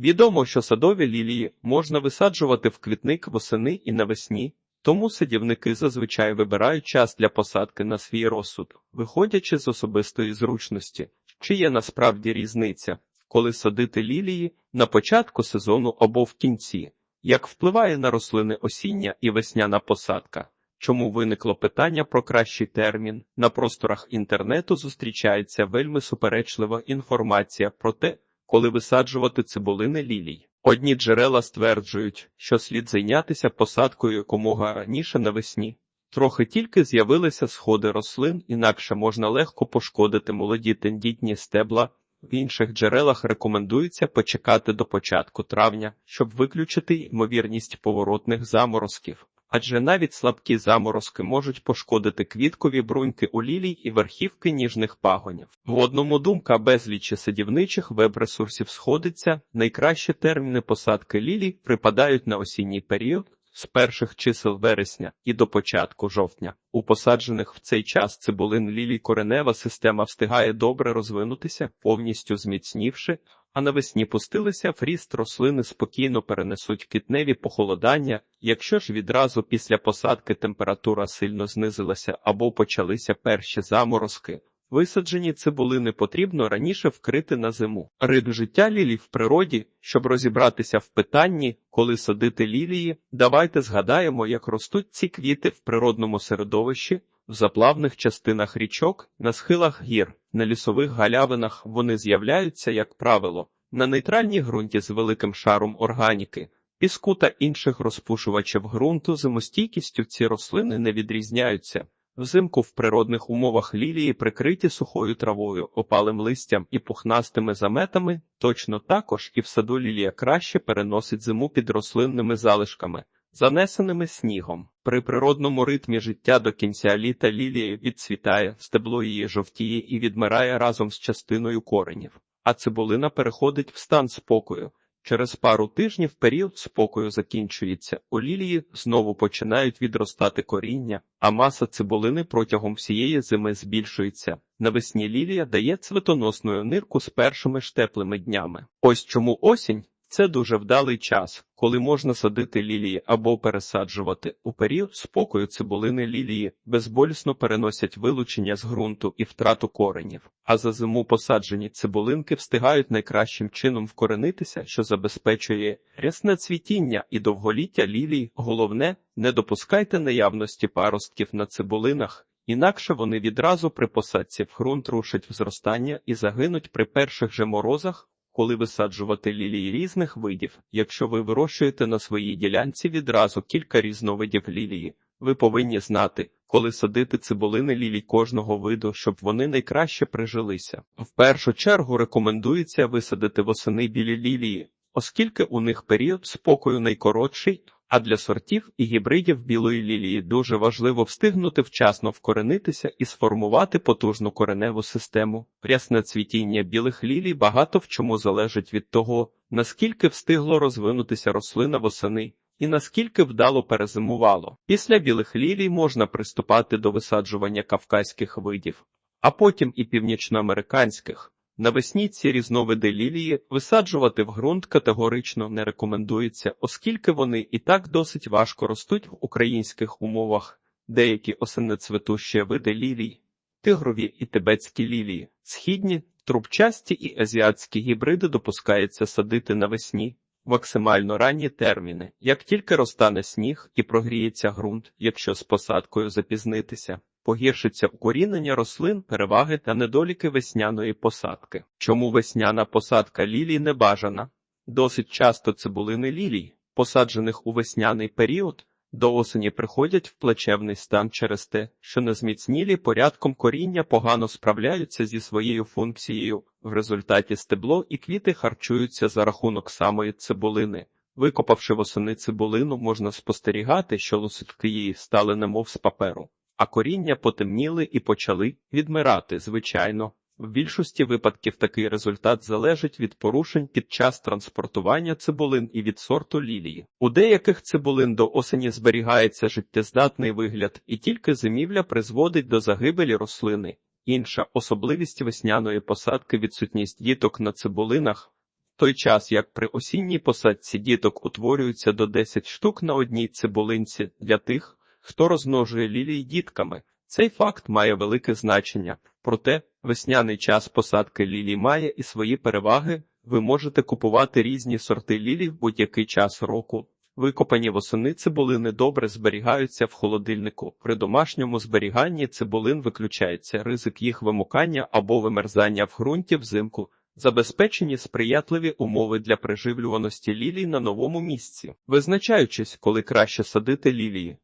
Відомо, що садові лілії можна висаджувати в квітник восени і навесні, тому садівники зазвичай вибирають час для посадки на свій розсуд, виходячи з особистої зручності. Чи є насправді різниця, коли садити лілії на початку сезону або в кінці? Як впливає на рослини осіння і весняна посадка? Чому виникло питання про кращий термін? На просторах інтернету зустрічається вельми суперечлива інформація про те, коли висаджувати цибулини лілій. Одні джерела стверджують, що слід зайнятися посадкою якомога раніше навесні. Трохи тільки з'явилися сходи рослин, інакше можна легко пошкодити молоді тендітні стебла. В інших джерелах рекомендується почекати до початку травня, щоб виключити ймовірність поворотних заморозків. Адже навіть слабкі заморозки можуть пошкодити квіткові бруньки у лілій і верхівки ніжних пагонів. В одному думка безлічі садівничих веб-ресурсів сходиться, найкращі терміни посадки лілій припадають на осінній період з перших чисел вересня і до початку жовтня. У посаджених в цей час цибулин лілій коренева система встигає добре розвинутися, повністю зміцнівши, а навесні пустилися в ріст рослини спокійно перенесуть квітневі похолодання, якщо ж відразу після посадки температура сильно знизилася або почалися перші заморозки. Висаджені цибулини потрібно раніше вкрити на зиму. Ритм життя лілій в природі, щоб розібратися в питанні, коли садити лілії, давайте згадаємо, як ростуть ці квіти в природному середовищі, в заплавних частинах річок, на схилах гір, на лісових галявинах вони з'являються, як правило, на нейтральній ґрунті з великим шаром органіки. Піску та інших розпушувачів ґрунту зимостійкістю ці рослини не відрізняються. Взимку в природних умовах лілії прикриті сухою травою, опалим листям і пухнастими заметами, точно також і в саду лілія краще переносить зиму під рослинними залишками, занесеними снігом. При природному ритмі життя до кінця літа лілія відцвітає, стебло її жовтіє і відмирає разом з частиною коренів, а цибулина переходить в стан спокою. Через пару тижнів період спокою закінчується, у лілії знову починають відростати коріння, а маса цибулини протягом всієї зими збільшується. Навесні лілія дає цветоносну нирку з першими ж теплими днями. Ось чому осінь це дуже вдалий час, коли можна садити лілії або пересаджувати. У період спокою цибулини лілії безболісно переносять вилучення з ґрунту і втрату коренів, а за зиму посаджені цибулинки встигають найкращим чином вкоренитися, що забезпечує рясне цвітіння і довголіття лілій. Головне, не допускайте наявності паростків на цибулинах. Інакше вони відразу при посадці в ґрунт рушать в зростання і загинуть при перших же морозах, коли висаджувати лілії різних видів. Якщо ви вирощуєте на своїй ділянці відразу кілька різновидів лілії, ви повинні знати, коли садити цибулини лілій кожного виду, щоб вони найкраще прижилися. В першу чергу рекомендується висадити восени білі лілії, оскільки у них період спокою найкоротший. А для сортів і гібридів білої лілії дуже важливо встигнути вчасно вкоренитися і сформувати потужну кореневу систему. Рясне цвітіння білих лілій багато в чому залежить від того, наскільки встигло розвинутися рослина восени і наскільки вдало перезимувало. Після білих лілій можна приступати до висаджування кавказьких видів, а потім і північноамериканських. Навесні ці різновиди лілії висаджувати в ґрунт категорично не рекомендується, оскільки вони і так досить важко ростуть в українських умовах. Деякі осеннецвітущі види лілій, тигрові і тибетські лілії, східні, трубчасті і азіатські гібриди допускається садити навесні. Максимально ранні терміни, як тільки розтане сніг і прогріється ґрунт, якщо з посадкою запізнитися погіршиться укорінення рослин, переваги та недоліки весняної посадки. Чому весняна посадка лілій не бажана? Досить часто цибулини лілій, посаджених у весняний період, до осені приходять в плачевний стан через те, що незміцнілі порядком коріння погано справляються зі своєю функцією, в результаті стебло і квіти харчуються за рахунок самої цибулини. Викопавши восени цибулину, можна спостерігати, що луситки її стали немов з паперу а коріння потемніли і почали відмирати. Звичайно, в більшості випадків такий результат залежить від порушень під час транспортування цибулин і від сорту лілії. У деяких цибулин до осені зберігається життєздатний вигляд, і тільки зимівля призводить до загибелі рослини. Інша особливість весняної посадки відсутність діток на цибулинах. той час як при осінній посадці діток утворюється до 10 штук на одній цибулинці для тих, хто розмножує лілії дітками. Цей факт має велике значення. Проте весняний час посадки лілій має і свої переваги. Ви можете купувати різні сорти лілій в будь-який час року. Викопані восени цибулини добре зберігаються в холодильнику. При домашньому зберіганні цибулин виключається ризик їх вимукання або вимерзання в ґрунті взимку. Забезпечені сприятливі умови для приживлюваності лілій на новому місці, визначаючись, коли краще садити лілії.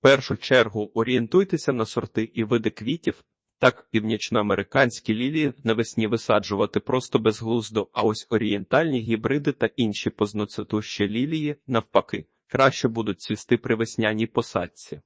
Першу чергу орієнтуйтеся на сорти і види квітів. Так, північноамериканські лілії навесні висаджувати просто безглуздо, а ось орієнтальні гібриди та інші позноцветущі лілії, навпаки, краще будуть цвісти при весняній посадці.